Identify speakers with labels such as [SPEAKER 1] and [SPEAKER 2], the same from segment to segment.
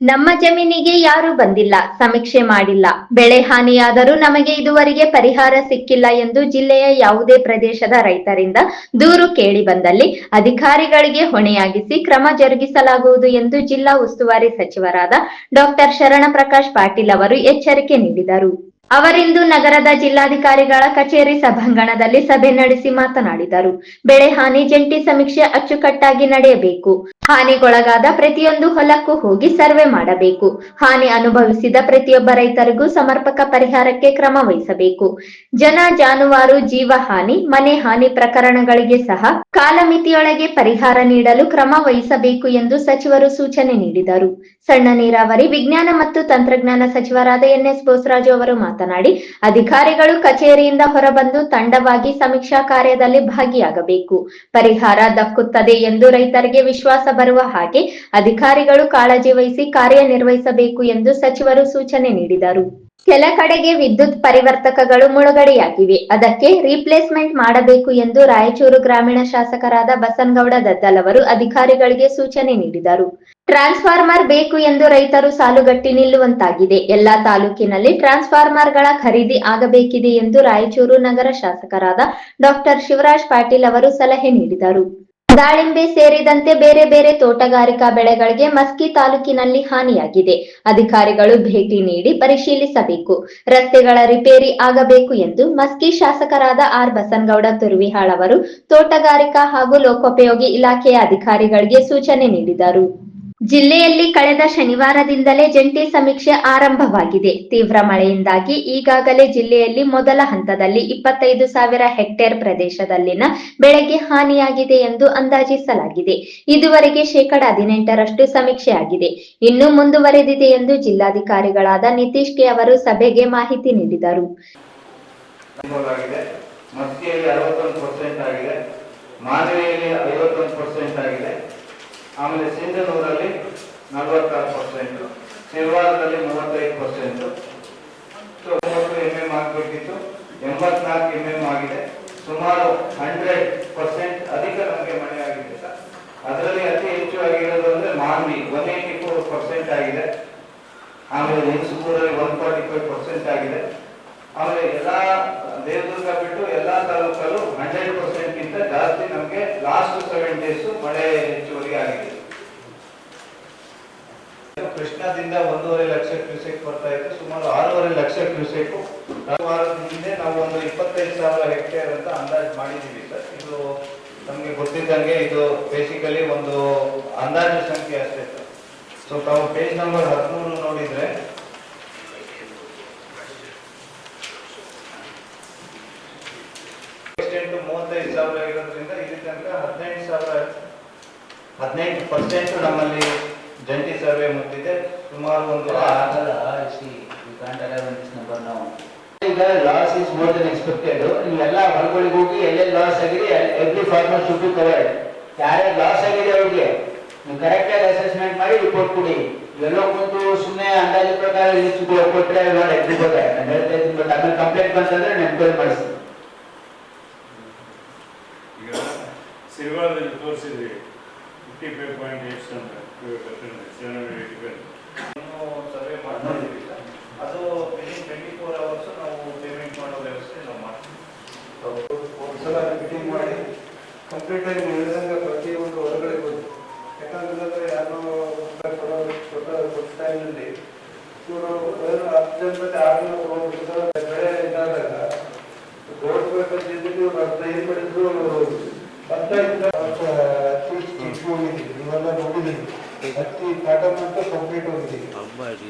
[SPEAKER 1] ನಮ್ಮ ಜಮೀನಿಗೆ ಯಾರೂ ಬಂದಿಲ್ಲ, ಸಮೀಕ್ಷೆ ಮಾಡಿಲ್ಲ. ಬೆಳೆ ಹಾನಿಯಾದರೂ ನಮಗೆ ಇದುವರೆಗೆ ಪರಿಹಾರ ಸಿಕ್ಕಿಲ್ಲ ಎಂದು ಜಿಲ್ಲೆಯ ಯಾವುದೇ ಪ್ರದೇಶದ ರೈತರಿಂದ ದೂರು ಕೇಳಿ ಬಂದಲ್ಲಿ ಅಧಿಕಾರಿಗಳಿಗೆ ಹೊಣೆಯಾಗಿಸಿ ಕ್ರಮ ಜರುಗಿಸಲಾಗುವುದು ಎಂದು ಜಿಲ್ಲಾ ಉಸ್ತುವಾರಿ ಸಚಿವರಾದ ಡಾಕ್ಟರ್ ಶರಣಪ್ರಕಾಶ್ ಪಾಟೀಲ್ ಅವರು ಎಚ್ಚರಿಕೆ ನೀಡಿದರು. ಅವರಿಂದು ನಗರದ ಜಿಲ್ಲಾಧಿಕಾರಿಗಳ ಕಚೇರಿ ಸಭಾಂಗಣದಲ್ಲಿ ಸಭೆ ನಡೆಸಿ ಮಾತನಾಡಿದರು. ಬೆಳೆ ಹಾನಿ, ಜಂಟಿ ಸಮೀಕ್ಷೆ ಅಚ್ಚುಕಟ್ಟಾಗಿ ನಡೆಯಬೇಕು. ಹಾನಿಗೊಳಗಾದ ಪ್ರತಿಯೊಂದು ಹೊಲಕ್ಕೂ ಹೋಗಿ ಸರ್ವೆ ಮಾಡಬೇಕು. ಹಾನಿ ಅನುಭವಿಸಿದ ಪ್ರತಿಯೊಬ್ಬ ರೈತರಿಗೂ ಸಮರ್ಪಕ ಪರಿಹಾರಕ್ಕೆ ಕ್ರಮ ವಹಿಸಬೇಕು. ಜನ ಜಾನುವಾರು, ಜೀವ ಹಾನಿ, ಮನೆ ಹಾನಿ ಪ್ರಕರಣಗಳಿಗೆ ಸಹ ಕಾಲಮಿತಿಯೊಳಗೆ ಪರಿಹಾರ ನೀಡಲು ಕ್ರಮ ವಹಿಸಬೇಕು ಎಂದು ಸಚಿವರು ಸೂಚನೆ ನೀಡಿದರು. ಸಣ್ಣ ನೀರಾವರಿ ವಿಜ್ಞಾನ ಮತ್ತು ತಂತ್ರಜ್ಞಾನ ಸಚಿವರಾದ ಎನ್ ಎಸ್ ಬೋಸರಾಜು ಅವರು ಮಾತನಾಡಿ, ಅಧಿಕಾರಿಗಳು ಕಚೇರಿಯಿಂದ ಹೊರಬಂದು ತಂಡವಾಗಿ ಸಮೀಕ್ಷಾ ಕಾರ್ಯದಲ್ಲಿ ಭಾಗಿಯಾಗಬೇಕು. ಪರಿಹಾರ ದಕ್ಕುತ್ತದೆ ಎಂದು ರೈತರಿಗೆ ವಿಶ್ವಾಸ ಬರುವ ಹಾಗೆ ಅಧಿಕಾರಿಗಳು ಕಾಳಜಿ ವಹಿಸಿ ಕಾರ್ಯನಿರ್ವಹಿಸಬೇಕು ಎಂದು ಸಚಿವರು ಸೂಚನೆ ನೀಡಿದರು. ಕೆಲ ಕಡೆಗೆ ವಿದ್ಯುತ್ ಪರಿವರ್ತಕಗಳು ಮುಳುಗಡೆಯಾಗಿವೆ. ಅದಕ್ಕೆ ರೀಪ್ಲೇಸ್ಮೆಂಟ್ ಮಾಡಬೇಕು ಎಂದು ರಾಯಚೂರು ಗ್ರಾಮೀಣ ಶಾಸಕರಾದ ಬಸನ್ಗೌಡ ದದ್ದಲ್ ಅವರು ಅಧಿಕಾರಿಗಳಿಗೆ ಸೂಚನೆ ನೀಡಿದರು. ಟ್ರಾನ್ಸ್ಫಾರ್ಮರ್ ಬೇಕು ಎಂದು ರೈತರು ಸಾಲುಗಟ್ಟಿ ನಿಲ್ಲುವಂತಾಗಿದೆ. ಎಲ್ಲಾ ತಾಲೂಕಿನಲ್ಲಿ ಟ್ರಾನ್ಸ್ಫಾರ್ಮರ್ಗಳ ಖರೀದಿ ಆಗಬೇಕಿದೆ ಎಂದು ರಾಯಚೂರು ನಗರ ಶಾಸಕರಾದ ಡಾಕ್ಟರ್ ಶಿವರಾಜ್ ಪಾಟೀಲ್ ಅವರು ಸಲಹೆ ನೀಡಿದರು. ದಾಳಿಂಬೆ ಸೇರಿದಂತೆ ಬೇರೆ ಬೇರೆ ತೋಟಗಾರಿಕಾ ಬೆಳೆಗಳಿಗೆ ಮಸ್ಕಿ ತಾಲೂಕಿನಲ್ಲಿ ಹಾನಿಯಾಗಿದೆ. ಅಧಿಕಾರಿಗಳು ಭೇಟಿ ನೀಡಿ ಪರಿಶೀಲಿಸಬೇಕು. ರಸ್ತೆಗಳ ರಿಪೇರಿ ಆಗಬೇಕು ಎಂದು ಮಸ್ಕಿ ಶಾಸಕರಾದ ಆರ್. ಬಸನ್ಗೌಡ ತುರ್ವಿಹಾಳ್ ಅವರು ತೋಟಗಾರಿಕಾ ಹಾಗೂ ಲೋಕೋಪಯೋಗಿ ಇಲಾಖೆಯ ಅಧಿಕಾರಿಗಳಿಗೆ ಸೂಚನೆ ನೀಡಿದರು. ಜಿಲ್ಲೆಯಲ್ಲಿ ಕಳೆದ ಶನಿವಾರದಿಂದಲೇ ಜಂಟಿ ಸಮೀಕ್ಷೆ ಆರಂಭವಾಗಿದೆ. ತೀವ್ರ ಮಳೆಯಿಂದಾಗಿ ಈಗಾಗಲೇ ಜಿಲ್ಲೆಯಲ್ಲಿ ಮೊದಲ ಹಂತದಲ್ಲಿ ಇಪ್ಪತ್ತೈದು ಸಾವಿರ ಹೆಕ್ಟೇರ್ ಪ್ರದೇಶದಲ್ಲಿನ ಬೆಳೆಗೆ ಹಾನಿಯಾಗಿದೆ ಎಂದು ಅಂದಾಜಿಸಲಾಗಿದೆ. ಇದುವರೆಗೆ ಶೇಕಡ ಹದಿನೆಂಟರಷ್ಟು ಸಮೀಕ್ಷೆಯಾಗಿದೆ. ಇನ್ನೂ ಮುಂದುವರೆದಿದೆ ಎಂದು ಜಿಲ್ಲಾಧಿಕಾರಿಗಳಾದ ನಿತೀಶ್ ಕೆ ಅವರು ಸಭೆಗೆ ಮಾಹಿತಿ ನೀಡಿದರು.
[SPEAKER 2] ಆಗಿದೆ. ಆಮೇಲೆ ಸಿಂಧನೂರಲ್ಲಿ ನಲವತ್ತಾರು ಪರ್ಸೆಂಟ್ ಸಿಲ್ವಾರದಲ್ಲಿ ಮೂವತ್ತೈದು ಪರ್ಸೆಂಟ್ ತೊಂಬತ್ತು ಎಂ ಎಂ ಆಗಬೇಕಿತ್ತು ಎಂಬತ್ನಾಲ್ಕು ಎಂ ಎಂ ಆಗಿದೆ. ಸುಮಾರು ಹಂಡ್ರೆಡ್ ಪರ್ಸೆಂಟ್ ಅಧಿಕ ನಮಗೆ ಮಳೆ ಆಗಿದೆ ಅದರಲ್ಲಿ ಅತಿ ಹೆಚ್ಚು ಆಗಿರೋದು ಅಂದ್ರೆ Manvi one eighty four percent ಆಗಿದೆ. ಆಮೇಲೆ ಲಿಂಗ್ಸೂರಲ್ಲಿ ಒನ್ ಫಾರ್ಟಿ ಫೈವ್ ಪರ್ಸೆಂಟ್ ಆಗಿದೆ. ಆಮೇಲೆ ಎಲ್ಲಾ ದೇವದುರ್ಗ ಬಿಟ್ಟು ಎಲ್ಲಾ ತಾಲೂಕಲ್ಲೂ ಜಾಸ್ತಿ ನಮಗೆ ಲಾಸ್ಟ್ ಸೆವೆನ್ ಡೇಸ್ ಮಳೆ ಹೆಚ್ಚುವರಿ ಆಗಿದೆ. ಕೃಷ್ಣದಿಂದ ಒಂದೂವರೆ ಲಕ್ಷ ಕ್ಯೂಸೆಕ್ ಬರ್ತಾ ಇತ್ತು. ಸುಮಾರು ಆರೂವರೆ ಲಕ್ಷ ಕ್ಯೂಸೆಕ್. ಹಿಂದೆ ನಾವು ಒಂದು ಇಪ್ಪತ್ತೈದು ಸಾವಿರ ಹೆಕ್ಟೇರ್ ಅಂತ ಅಂದಾಜು ಮಾಡಿದ್ದೀವಿ ಸರ್. ಇದು ನಮಗೆ ಗೊತ್ತಿದ್ದಂಗೆ ಇದು ಬೇಸಿಕಲಿ ಒಂದು ಅಂದಾಜು ಸಂಖ್ಯೆ ಅಷ್ಟೇ ಸರ್. ಸೊ ತಾವು ಪೇಜ್ ನಂಬರ್ ಹದಿಮೂರು ನೋಡಿದ್ರೆ ಎಕ್ಸ್ಟೆಂಟ್ ಮೂವತ್ತೈದು ಸಾವಿರ ಇರೋದ್ರಿಂದ ಇಲ್ಲಿ ತನಕ ಹದಿನೆಂಟು ಸಾವಿರ ಹದಿನೆಂಟು ಪರ್ಸೆಂಟ್ ನಮ್ಮಲ್ಲಿ ಜಂಟಿ ಸರ್ವೆ ಮುಗಿದಿದೆ ಸುಮಾರು ಒಂದು
[SPEAKER 3] ಈಗ loss is more than expected ನೀವೆಲ್ಲ ಹೊಲಗಳಿಗೆ ಹೋಗಿ ಎಲ್ಲೆಲ್ಲಿ ಲಾಸ್ ಆಗಿದೆ every farmer should be covered ಯಾರ್ಯಾರು ಲಾಸ್ ಆಗಿದೆ ಅವ್ರಿಗೆ? ನೀವು ಕರೆಕ್ಟ್ ಆಗಿ ಅಸೆಸ್ಮೆಂಟ್ ಮಾಡಿ ರಿಪೋರ್ಟ್ ಕೊಡಿ. ಎಲ್ಲೋ ಕುಂತು ಸುಮ್ಮನೆ ಅಂದಾಜು ಪ್ರಕಾರ ಕೊಟ್ಟರೆ ನೋಡಿ ಎಗ್ರಿ ನಾನು ಹೇಳ್ತಾ ಇದ್ದೀನಿ ಬಟ್ ಆಮೇಲೆ ಕಂಪ್ಲೇಂಟ್ ಬಂತಂದ್ರೆ ಎನ್ಕ್ವೈರಿ ಮಾಡಿಸ್ತೀನಿ
[SPEAKER 4] ಈಗ ಸಿಲ್ವಾರದಲ್ಲಿ ತೋರಿಸಿದ್ವಿ fifty five point eight seven eighty five
[SPEAKER 2] survey. ಅದು ಟ್ವೆಂಟಿ ಫೋರ್ ಅವರ್ಸ್ ನಾವು ಪೇಮೆಂಟ್ ಮಾಡೋ ವ್ಯವಸ್ಥೆ ನಾವು ಮಾಡ್ತೀವಿ
[SPEAKER 5] ಒಂದ್ಸಲ ಮೀಟಿಂಗ್ ಮಾಡಿ ಕಂಪ್ಲೀಟ್ ಆಗಿ ಪ್ರತಿಯೊಂದು ಹೊರಗಡೆ ಬಂದು ಯಾಕಂದ್ರೆ ಯಾರೋ ಕೊಡೋ ಕೊಟ್ಟ ಮಾಡಿ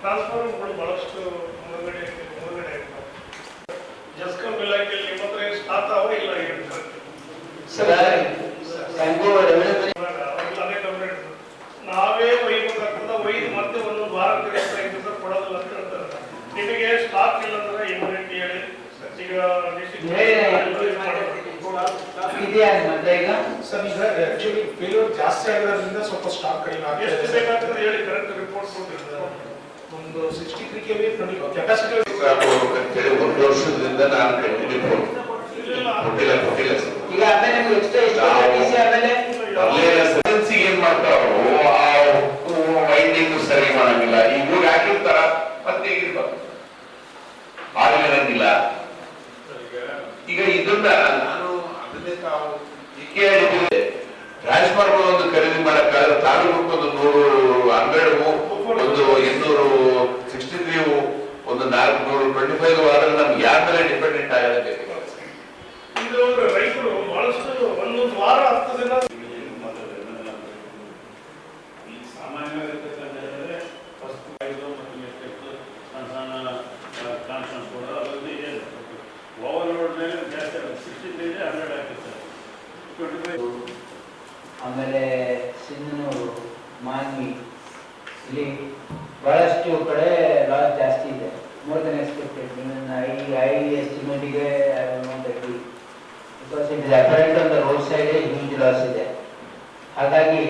[SPEAKER 5] ಟ್ರಾನ್ಸ್ಫಾರ್ಮರ್ಗಳು ಬಹಳಷ್ಟು ಮುಂದಗಡೆ ಹೊರಗಡೆ ಜಸ್ಕಂ ಇಲಾಖೆಯಲ್ಲಿ ನಿಮ್ಮ ಹತ್ರ ಸ್ಟಾರ್ಟ್ ಅವ ಇಲ್ಲ ಅದೇ ಕಂಪ್ಲೇಂಟ್
[SPEAKER 6] ನಾವೇ ಒಯ್ಬೇಕಾಗ್ತದ ಒಯ್ದು ಮತ್ತೆ ಒಂದೊಂದು ವಾರಕ್ಕೆ ಕೊಡೋದಿಲ್ಲ ಅಂತ ಹೇಳ್ತಾರೆ. ನಿಮಗೆ ಸ್ಟಾಕ್ ಇಲ್ಲ
[SPEAKER 3] ಅಂದ್ರೆ
[SPEAKER 6] ಹೆಂಗ್ ಹೇಳಿ. ಈಗ
[SPEAKER 3] ಇದೆಯಾ ಮತ್ತೆ ಈಗ?
[SPEAKER 6] ಸರ್ ಈಗ ಆಕ್ಚುಲಿ ಫೇಲ್ಯೂರ್ ಜಾಸ್ತಿ ಆಗಿರೋದ್ರಿಂದ ಸ್ವಲ್ಪ ಸ್ಟಾಕ್ ಕಡಿಮೆ ಆಗಿದೆ ಎಷ್ಟು ಬೇಕಾಗ್ತದೆ ಹೇಳಿ ಕರೆಕ್ಟ್ ರಿಪೋರ್ಟ್ ಕೊಟ್ಟಿರ್ತಾರೆ ಒಂದು sixty three K V capacity
[SPEAKER 7] ಅಂತೇಳಿ ಒಂದು ವರ್ಷದಿಂದ ನಾನು ಕಂಟಿನ್ಯೂ ಕೊಟ್ಟಿಲ್ಲ
[SPEAKER 3] ಈಗ ಆಮೇಲೆ ನಿಮ್ಗೆ ಎಷ್ಟು ಎಷ್ಟು ಟಿ ಸಿ ಆಮೇಲೆ
[SPEAKER 7] ಸೆನ್ಸಿ ಏನ್ ಮಾಡ್ತಾರೋ ಆ ವೈಂಡಿಂಗ್ ಸರಿ ಮಾಡಂಗಿಲ್ಲ. ಈಗ ಇವ್ರು ಹಾಕಿರ್ತಾರ ಮತ್ತೆ ಹೇಗಿರ್ಬಾರ್ದು ಆಗಿಲ್ಲ ಈಗ ಇದನ್ನ ಹೇಳಿದ್ದೆ ಟ್ರಾನ್ಸ್ಫಾರ್ಮರ್ ಒಂದು ಖರೀದಿ ಮಾಡಕ್ಕಾದ್ರೆ ತಾಲೂಕು ಒಂದು ನೂರು, ಹನ್ನೆರಡು ಒಂದು ಇನ್ನೂರು ಸಿಕ್ಸ್ಟಿ ತ್ರೀ ಒಂದು ನಾಲ್ಕು ನೂರು ಟ್ವೆಂಟಿ ಫೈವ್ ಆದ್ರೆ ನಮ್ಗೆ ಯಾರ ಮೇಲೆ ಡಿಪೆಂಡೆಂಟ್ ಆಗಲ್ಲ ಬೇಕಾಗಿಲ್ಲ ಸರ್.
[SPEAKER 6] ಇದು ರೈತರು ಬಹಳಷ್ಟು ಒಂದೊಂದು ವಾರ ಹತ್ತು ದಿನ
[SPEAKER 4] ಈ ಸಾಮಾನ್ಯವಾಗಿರ್ತಕ್ಕಂಥ ಫಸ್ಟ್ ಐದು ಮತ್ತು ಮಿಸ್ಟೇಕ್ಸ್ ಸಣ್ಣ ಸಣ್ಣ ಕಾನ್ಫರೆನ್ಸ್ ಕೂಡ ಅದರಲ್ಲಿ ಏನು ಓವರ್ಲೋಡ್ ಮೇಲೆ ಜಾಸ್ತಿ ಆಗುತ್ತೆ ಸಿಕ್ಸ್ಟಿ ತ್ರೀ ಹಂಡ್ರೆಡ್ ಆಗ್ತಿರ್ತಾರೆ ಟ್ವೆಂಟಿ ಫೈವ್
[SPEAKER 3] ಆಮೇಲೆ ಸಿಂಧನೂರು ಮಾನ್ವಿ ಇಲ್ಲಿ ಬಹಳಷ್ಟು ಕಡೆ ಲಾಸ್ ಜಾಸ್ತಿ ಇದೆ more than expected I I ಎಸ್ಟಿಮೇಟಿಗೆ I not agree because it is apparent on the road side huge loss ಇದೆ. ಹಾಗಾಗಿ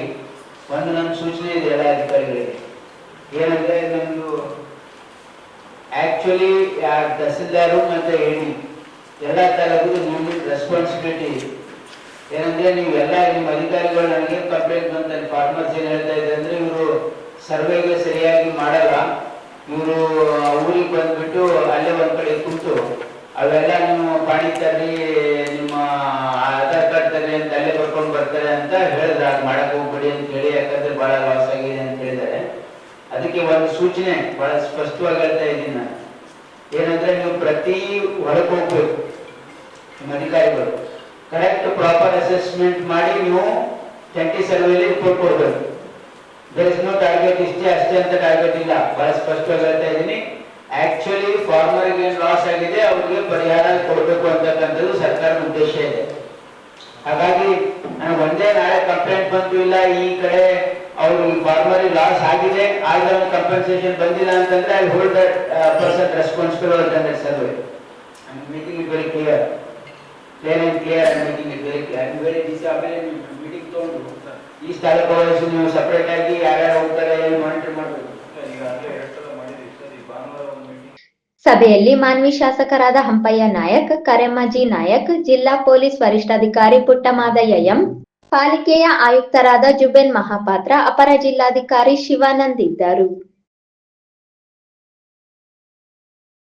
[SPEAKER 3] ಒಂದು ನನ್ನ ಸೂಚನೆ ಇದೆ ಎಲ್ಲ ಅಧಿಕಾರಿಗಳಿಗೆ. ಏನಂದ್ರೆ ನಮ್ದು ಆಕ್ಚುಲಿ ತಹಸೀಲ್ದಾರು ಮತ್ತೆ ಹೇಳಿ ಎಲ್ಲ ತಾಲೂಕು ನಿಮ್ಮ ರೆಸ್ಪಾನ್ಸಿಬಿಲಿಟಿ ಏನಂದ್ರೆ ನೀವೆಲ್ಲ ನಿಮ್ಮ ಅಧಿಕಾರಿಗಳು ನನಗೆ ಕಂಪ್ಲೇಂಟ್ ಬಂತ ಫಾರ್ಮರ್ಸ್ ಏನ್ ಹೇಳ್ತಾ ಇದೆ ಅಂದ್ರೆ ಇವರು ಸರ್ವೆಗೆ ಸರಿಯಾಗಿ ಮಾಡಲ್ಲ. ಇವರು ಊರಿಗೆ ಬಂದ್ಬಿಟ್ಟು ಅಲ್ಲೇ ಒಂದ್ ಕಡೆ ಕುಂತು, ಅವೆಲ್ಲ ನೀವು ಪಾಣಿ ನಿಮ್ಮ ಅಂತ ಅಲ್ಲೇ ಬರ್ಕೊಂಡು ಬರ್ತಾರೆ ಅಂತ ಹೇಳಿದ್ರೆ. ಅದು ಮಾಡಕ್ ಹೋಗ್ಬೇಡಿ ಅಂತ ಹೇಳಿ, ಯಾಕಂದ್ರೆ ಬಹಳ ಲಾಸ್ ಆಗಿದೆ ಅಂತ ಹೇಳಿದ್ದಾರೆ. ಅದಕ್ಕೆ ಒಂದು ಸೂಚನೆ ಬಹಳ ಸ್ಪಷ್ಟವಾಗಿ ಹೇಳ್ತಾ ಇದ್ದೀನಿ ನಾನು. ಏನಂದ್ರೆ ನೀವು ಪ್ರತಿ ಹೊರಗೆ ಹೋಗ್ಬೇಕು, ನಿಮ್ಮ ಅಧಿಕಾರಿಗಳು. ಕರೆಕ್ಟ್ ಪ್ರಾಪರ್ ಅಸೆಸ್ಮೆಂಟ್ ಮಾಡಿ ನೀವು ಟ್ವೆಂಟಿ ಸರ್ವೆಯಲ್ಲಿ ರಿಪೋರ್ಟ್ ಕೊಡ್ಬೇಕು. ದೇರ್ ಇಸ್ ನೋ ಟಾರ್ಗೆಟ್ ಇಷ್ಟೇ ಅಷ್ಟೇ ಅಂತ ಟಾರ್ಗೆಟ್ ಇಲ್ಲ. ಬಹಳ ಸ್ಪಷ್ಟವಾಗಿ ಹೇಳ್ತಾ ಇದ್ದೀನಿ. ಆಕ್ಚುಲಿ ಫಾರ್ಮರ್ಗೆ ಲಾಸ್ ಆಗಿದೆ, ಅವ್ರಿಗೆ ಪರಿಹಾರ ಕೊಡಬೇಕು ಅಂತಕ್ಕಂಥದ್ದು ಸರ್ಕಾರದ ಉದ್ದೇಶ ಇದೆ. ಹಾಗಾಗಿ ನನಗೆ ಒಂದೇ ನಾಳೆ ಕಂಪ್ಲೇಂಟ್ ಬಂತು ಇಲ್ಲ ಈ ಕಡೆ ಅವರು ಫಾರ್ಮರ್ ಲಾಸ್ ಆಗಿದೆ ಆದ್ರೆ ಕಂಪನ್ಸೇಷನ್ ಬಂದಿಲ್ಲ ಅಂತಂದ್ರೆ I hold that person responsible ಅಂತ survey I making it very clear clear and clear I making it very clear I very this ಆಮೇಲೆ ಮೀಟಿಂಗ್ ತಗೊಂಡು ಈ ಸ್ಥಳಕ್ಕೆ ನೀವು ಸಪ್ರೇಟ್ ಆಗಿ ಯಾರ್ಯಾರು ಹೋಗ್ತಾರೆ ಏನು ಮಾನಿಟರ್ ಮಾಡಬೇಕು
[SPEAKER 4] ಈಗಾಗಲೇ ಎರಡು ಸಲ ಮಾಡಿದ್ದೀವಿ ಸರ್ ಈ ಭಾನುವಾರ ಒಂದು ಮೀಟಿಂಗ್
[SPEAKER 1] ಸಭೆಯಲ್ಲಿ ಮಾನ್ವಿ ಶಾಸಕರಾದ ಹಂಪಯ್ಯ ನಾಯಕ್ ಕರೆಮ್ಮಜಿ ನಾಯಕ್, ಜಿಲ್ಲಾ ಪೊಲೀಸ್ ವರಿಷ್ಠಾಧಿಕಾರಿ ಪುಟ್ಟಮಾದಯ್ಯ ಎಂ, ಪಾಲಿಕೆಯ ಆಯುಕ್ತರಾದ ಜುಬೆನ್ ಮಹಾಪಾತ್ರ, ಅಪರ ಜಿಲ್ಲಾಧಿಕಾರಿ ಶಿವಾನಂದ್ ಇದ್ದರು.